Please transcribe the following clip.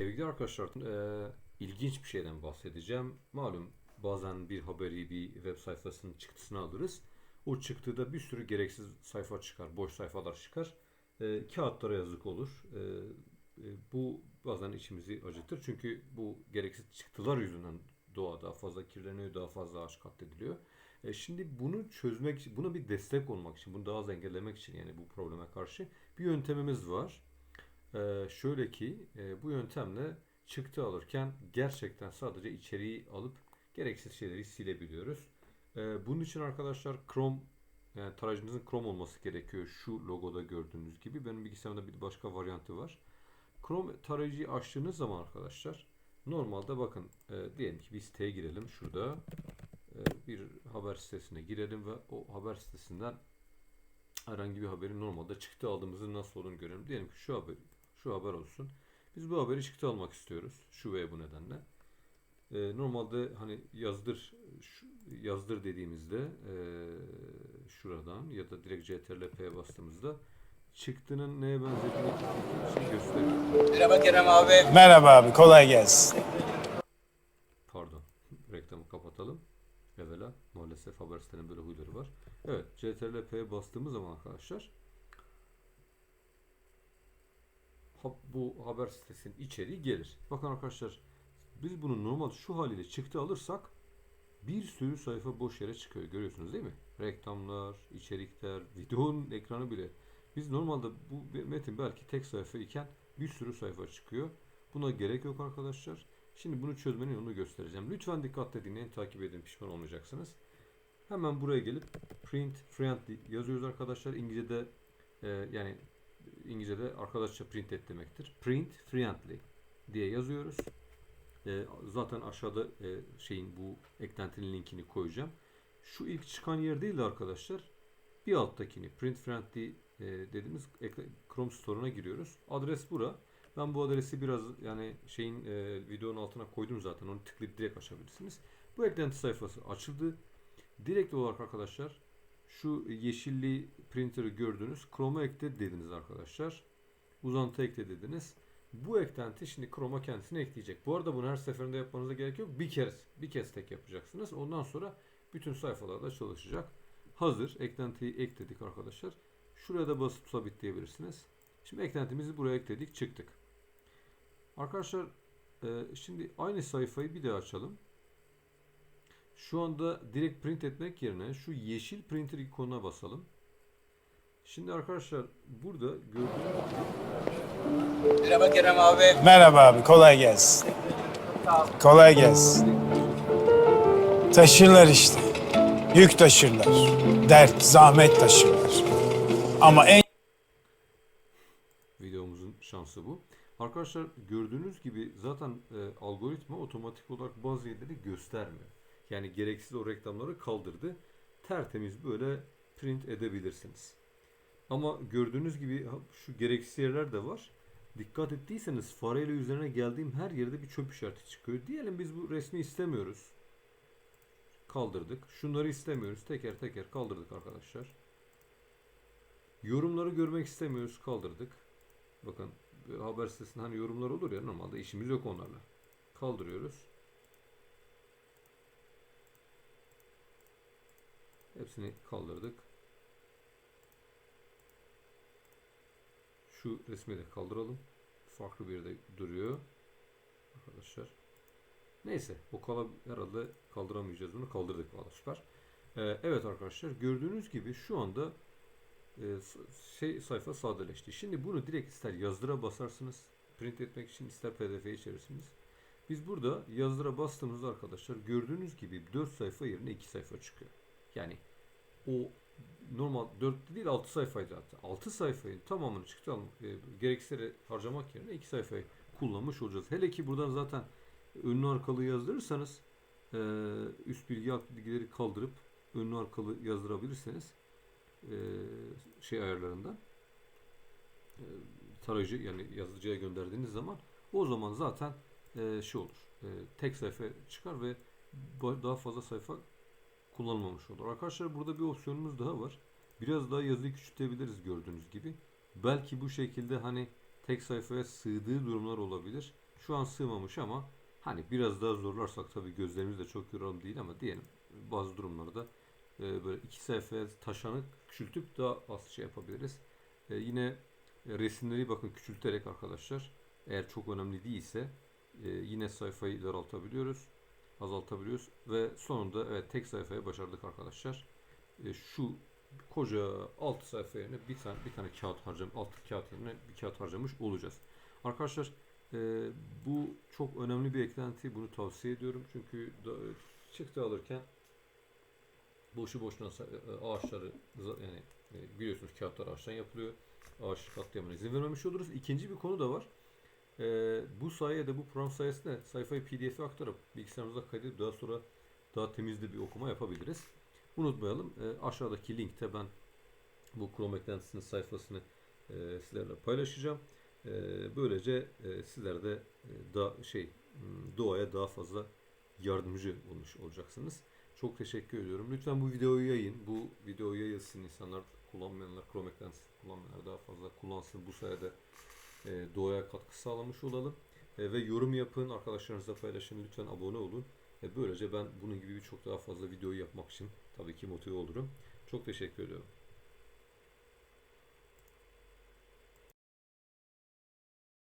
Sevgili arkadaşlar, eee, ilginç bir şeyden bahsedeceğim. Malum bazen bir haberi bir web sayfasının çıktısını alırız. O çıktıda bir sürü gereksiz sayfa çıkar, boş sayfalar çıkar. Eee, kağıtlara yazık olur. Eee, e, bu bazen içimizi acıtır. Çünkü bu gereksiz çıktılar yüzünden doğa daha fazla kirleniyor, daha fazla ağaç katlediliyor. E, şimdi bunu çözmek buna bir destek olmak için, bunu daha az engellemek için yani bu probleme karşı bir yöntemimiz var. Ee, şöyle ki e, bu yöntemle çıktı alırken gerçekten sadece içeriği alıp gereksiz şeyleri silebiliyoruz. Ee, bunun için arkadaşlar Chrome yani tarayıcınızın Chrome olması gerekiyor. Şu logoda gördüğünüz gibi. Benim bilgisayarımda bir başka varyantı var. Chrome tarayıcıyı açtığınız zaman arkadaşlar normalde bakın e, diyelim ki bir siteye girelim. Şurada e, bir haber sitesine girelim ve o haber sitesinden herhangi bir haberin normalde çıktı aldığımızın nasıl olduğunu görelim. Diyelim ki şu haber şu haber olsun. Biz bu haberi çıktı almak istiyoruz. Şu ve bu nedenle. Ee, normalde hani yazdır şu- yazdır dediğimizde ee, şuradan ya da direkt CTRL-P'ye bastığımızda çıktının neye benzediğini şey gösteriyor. Merhaba Kerem abi. Merhaba abi, kolay gelsin. Pardon. Reklamı kapatalım. Evvela maalesef haber sitenin böyle huyları var. Evet. CTRL-P'ye bastığımız zaman arkadaşlar bu haber sitesinin içeriği gelir. Bakın arkadaşlar biz bunu normal şu haliyle çıktı alırsak bir sürü sayfa boş yere çıkıyor. Görüyorsunuz değil mi? Reklamlar, içerikler, videonun ekranı bile. Biz normalde bu metin belki tek sayfa iken bir sürü sayfa çıkıyor. Buna gerek yok arkadaşlar. Şimdi bunu çözmenin yolunu göstereceğim. Lütfen dikkatle dinleyin, takip edin, pişman olmayacaksınız. Hemen buraya gelip print friendly yazıyoruz arkadaşlar. İngilizce'de e, yani İngilizce'de arkadaşça print et demektir. Print friendly diye yazıyoruz. E, zaten aşağıda e, şeyin bu eklentinin linkini koyacağım. Şu ilk çıkan yer değil de arkadaşlar bir alttakini print friendly e, dediğimiz Chrome Store'una giriyoruz. Adres bura. Ben bu adresi biraz yani şeyin e, videonun altına koydum zaten. Onu tıklayıp direkt açabilirsiniz. Bu eklenti sayfası açıldı. Direkt olarak arkadaşlar şu yeşilli printer'ı gördünüz. Chrome'a ekle dediniz arkadaşlar. Uzantı ekle dediniz. Bu eklenti şimdi Chrome'a kendisini ekleyecek. Bu arada bunu her seferinde yapmanıza gerek yok. Bir kez bir kez tek yapacaksınız. Ondan sonra bütün sayfalarda çalışacak. Hazır. Eklentiyi ekledik arkadaşlar. Şuraya da basıp sabitleyebilirsiniz. Şimdi eklentimizi buraya ekledik. Çıktık. Arkadaşlar e, şimdi aynı sayfayı bir daha açalım. Şu anda direkt print etmek yerine şu yeşil printer ikonuna basalım. Şimdi arkadaşlar burada gördüğünüz Merhaba Kerem abi. Merhaba abi, kolay gelsin. Kolay gelsin. Taşırlar işte. Yük taşırlar. Dert, zahmet taşırlar. Ama en videomuzun şansı bu. Arkadaşlar gördüğünüz gibi zaten e, algoritma otomatik olarak bazı yerleri göstermiyor. Yani gereksiz o reklamları kaldırdı. Tertemiz böyle print edebilirsiniz. Ama gördüğünüz gibi şu gereksiz yerler de var. Dikkat ettiyseniz fareyle üzerine geldiğim her yerde bir çöp işareti çıkıyor. Diyelim biz bu resmi istemiyoruz. Kaldırdık. Şunları istemiyoruz. Teker teker kaldırdık arkadaşlar. Yorumları görmek istemiyoruz. Kaldırdık. Bakın böyle haber sitesinde hani yorumlar olur ya normalde işimiz yok onlarla. Kaldırıyoruz. Hepsini kaldırdık. Şu resmi de kaldıralım. Farklı bir yerde duruyor. Arkadaşlar. Neyse. O kala herhalde kaldıramayacağız bunu. Kaldırdık valla süper. Ee, evet arkadaşlar gördüğünüz gibi şu anda e, şey sayfa sadeleşti. Şimdi bunu direkt ister yazdıra basarsınız. Print etmek için ister pdf'ye çevirirsiniz. Biz burada yazdıra bastığımızda arkadaşlar gördüğünüz gibi 4 sayfa yerine 2 sayfa çıkıyor. Yani o normal 4 değil 6 sayfaydı hatta. 6 sayfayı tamamını almak, e, gereksizleri harcamak yerine 2 sayfayı kullanmış olacağız. Hele ki buradan zaten önlü arkalı yazdırırsanız e, üst bilgi alt bilgileri kaldırıp önlü arkalı yazdırabilirseniz e, şey ayarlarından e, tarayıcı yani yazıcıya gönderdiğiniz zaman o zaman zaten e, şey olur. E, tek sayfa çıkar ve daha fazla sayfa kullanılmamış olur. Arkadaşlar burada bir opsiyonumuz daha var. Biraz daha yazıyı küçültebiliriz gördüğünüz gibi. Belki bu şekilde hani tek sayfaya sığdığı durumlar olabilir. Şu an sığmamış ama hani biraz daha zorlarsak tabii gözlerimiz de çok yoralım değil ama diyelim bazı durumlarda e, böyle iki sayfaya taşanı küçültüp daha az şey yapabiliriz. E, yine e, resimleri bakın küçülterek arkadaşlar eğer çok önemli değilse e, yine sayfayı daraltabiliyoruz, azaltabiliyoruz ve sonunda evet tek sayfaya başardık arkadaşlar. E, şu koca 6 sayfa yerine bir tane bir tane kağıt harcam 6 kağıt yerine bir kağıt harcamış olacağız. Arkadaşlar e, bu çok önemli bir eklenti. Bunu tavsiye ediyorum. Çünkü da, çıktı alırken boşu boşuna sa- e, ağaçları yani e, biliyorsunuz kağıtlar ağaçtan yapılıyor. Ağaç katliamına izin vermemiş oluruz. İkinci bir konu da var. E, bu sayede bu program sayesinde sayfayı pdf'e aktarıp bilgisayarımıza kaydedip daha sonra daha temiz de bir okuma yapabiliriz. Unutmayalım. e, aşağıdaki linkte ben bu Chrome eklentisinin sayfasını e, sizlerle paylaşacağım. E, böylece e, sizler de e, da şey m, doğaya daha fazla yardımcı olmuş olacaksınız. Çok teşekkür ediyorum. Lütfen bu videoyu yayın. Bu videoyu yayılsın. insanlar kullanmayanlar, Chrome eklentisini kullanmayanlar daha fazla kullansın. Bu sayede e, doğaya katkı sağlamış olalım. E, ve yorum yapın. Arkadaşlarınızla paylaşın. Lütfen abone olun. E, böylece ben bunun gibi birçok daha fazla videoyu yapmak için tabii ki motive olurum. Çok teşekkür ediyorum.